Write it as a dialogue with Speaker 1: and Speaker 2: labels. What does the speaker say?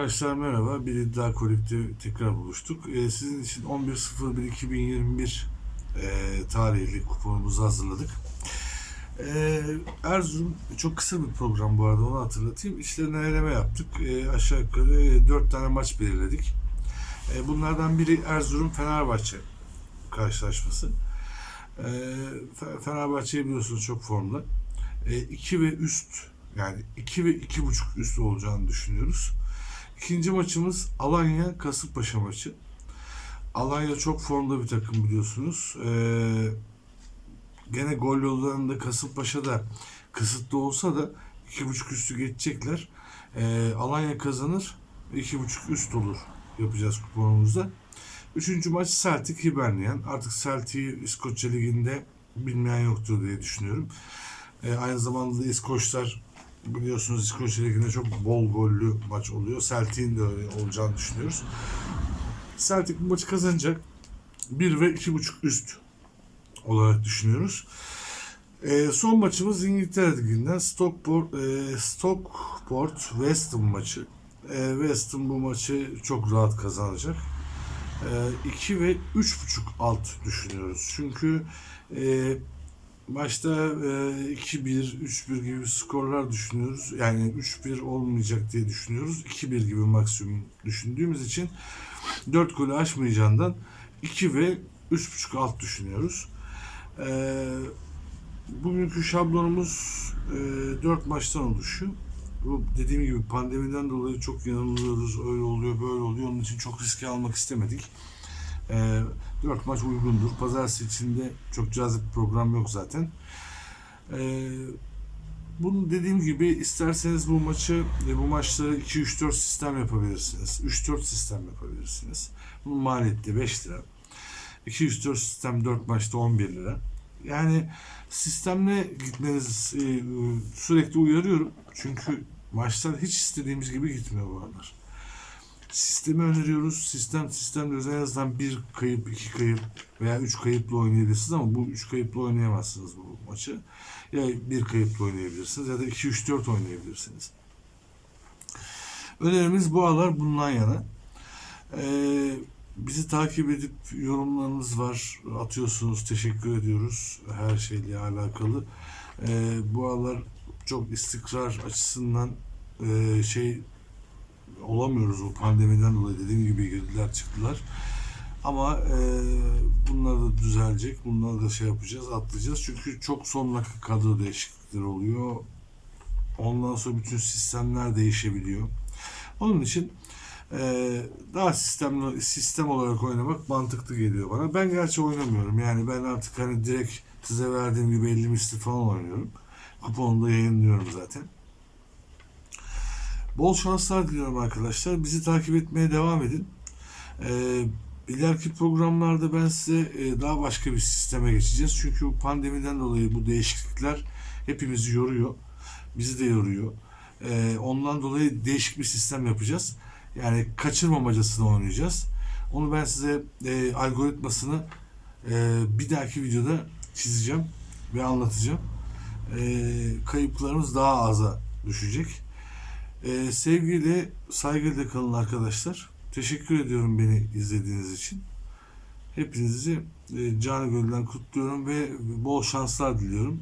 Speaker 1: Arkadaşlar merhaba. Bir iddia kolekti tekrar buluştuk. Ee, sizin için 11.01.2021 e, tarihli kuponumuzu hazırladık. Ee, Erzurum çok kısa bir program bu arada onu hatırlatayım. İşlerine eleme yaptık. Ee, aşağı yukarı 4 tane maç belirledik. Ee, bunlardan biri Erzurum Fenerbahçe karşılaşması. Ee, Fe- Fenerbahçe'yi biliyorsunuz çok formda. 2 ve üst yani 2 ve 2.5 üst olacağını düşünüyoruz. İkinci maçımız Alanya Kasımpaşa maçı. Alanya çok formda bir takım biliyorsunuz. Ee, gene gol yollarında Kasımpaşa'da kısıtlı olsa da 2.5 üstü geçecekler. Ee, Alanya kazanır 2.5 üst olur yapacağız kuponumuzda. Üçüncü maç Celtic Hibernian. Artık Celtic'i İskoçya Ligi'nde bilmeyen yoktur diye düşünüyorum. Ee, aynı zamanda da İskoçlar biliyorsunuz İskoçya Ligi'nde çok bol gollü maç oluyor. Celtic'in de öyle olacağını düşünüyoruz. Celtic bu maçı kazanacak. 1 ve 2.5 üst olarak düşünüyoruz. Ee, son maçımız İngiltere Ligi'nden Stockport, e, Stockport West Ham maçı. Ee, West Ham bu maçı çok rahat kazanacak. Ee, 2 ve 3.5 alt düşünüyoruz. Çünkü e, Maçta e, 2-1, 3-1 gibi skorlar düşünüyoruz. Yani 3-1 olmayacak diye düşünüyoruz. 2-1 gibi maksimum düşündüğümüz için 4 golü aşmayacağından 2 ve 3.5 alt düşünüyoruz. E, bugünkü şablonumuz e, 4 maçtan oluşuyor. Bu dediğim gibi pandemiden dolayı çok yanılıyoruz. Öyle oluyor, böyle oluyor. Onun için çok riske almak istemedik. E, 4 maç uygundur. Pazartesi içinde çok cazip bir program yok zaten. E, bunu dediğim gibi isterseniz bu maçı e, bu maçları 2-3-4 sistem yapabilirsiniz. 3-4 sistem yapabilirsiniz. Bunun maliyeti 5 lira. 2-3-4 sistem 4 maçta 11 lira. Yani sistemle gitmeniz e, sürekli uyarıyorum. Çünkü maçlar hiç istediğimiz gibi gitmiyor bu aralar. Sistemi öneriyoruz. Sistem sistem diyoruz. En azından bir kayıp, iki kayıp veya üç kayıpla oynayabilirsiniz ama bu üç kayıpla oynayamazsınız bu maçı. Ya bir kayıpla oynayabilirsiniz ya da iki, üç, dört oynayabilirsiniz. Önerimiz bu aralar bundan yana. Ee, bizi takip edip yorumlarınız var. Atıyorsunuz. Teşekkür ediyoruz. Her şeyle alakalı. Ee, bu aralar çok istikrar açısından e, şey olamıyoruz bu pandemiden dolayı dediğim gibi girdiler çıktılar. Ama e, bunlar da düzelecek. Bunları da şey yapacağız, atlayacağız. Çünkü çok son dakika kadro değişiklikleri oluyor. Ondan sonra bütün sistemler değişebiliyor. Onun için e, daha sistemli sistem olarak oynamak mantıklı geliyor bana. Ben gerçi oynamıyorum. Yani ben artık hani direkt size verdiğim gibi 50 misli falan oynuyorum. Kuponu da yayınlıyorum zaten. Bol şanslar diliyorum arkadaşlar. Bizi takip etmeye devam edin. Ee, ileriki programlarda ben size e, daha başka bir sisteme geçeceğiz. Çünkü bu pandemiden dolayı bu değişiklikler hepimizi yoruyor. Bizi de yoruyor. Ee, ondan dolayı değişik bir sistem yapacağız. Yani kaçırmamacasına oynayacağız. Onu ben size e, algoritmasını e, bir dahaki videoda çizeceğim ve anlatacağım. E, kayıplarımız daha aza düşecek. Ee, sevgiyle, saygıyla kalın arkadaşlar. Teşekkür ediyorum beni izlediğiniz için. Hepinizi e, canı gönülden kutluyorum ve bol şanslar diliyorum.